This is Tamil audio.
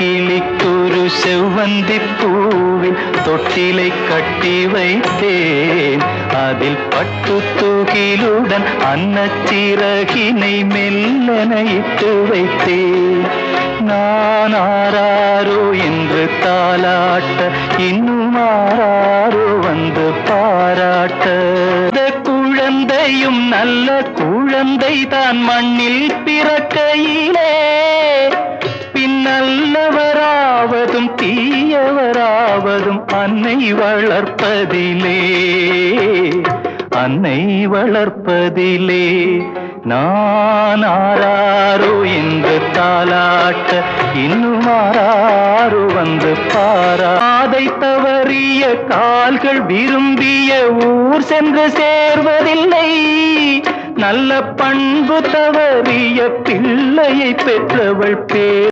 கிளிக்குரு செவ்வந்தி பூவில் தொட்டிலை கட்டி வைத்தேன். அதில் பட்டு தூகிலுடன் அன்னச்சிறகினை மெல்லனையிட்டு வைத்தேன். நான் ஆராரோ என்று தாளாட்ட இன்னும் ஆராரோ வந்து பாராட்ட. குழந்தையும் நல்ல குழந்தை தான் மண்ணில் பிறக்கையிலே பின்னல்லவராவதும் தீயவராவதும் அன்னை வளர்ப்பதிலே. அன்னை வளர்ப்பதிலே. நான் ஆராரோ என்று தாலாட்ட இன்னும் ஆராரோ வந்து பாராதை தவறிய கால்கள் விரும்பிய ஊர் சென்று சேர்வதில்லை. நல்ல பண்பு தவறிய பிள்ளையை பெற்றவள் பேர்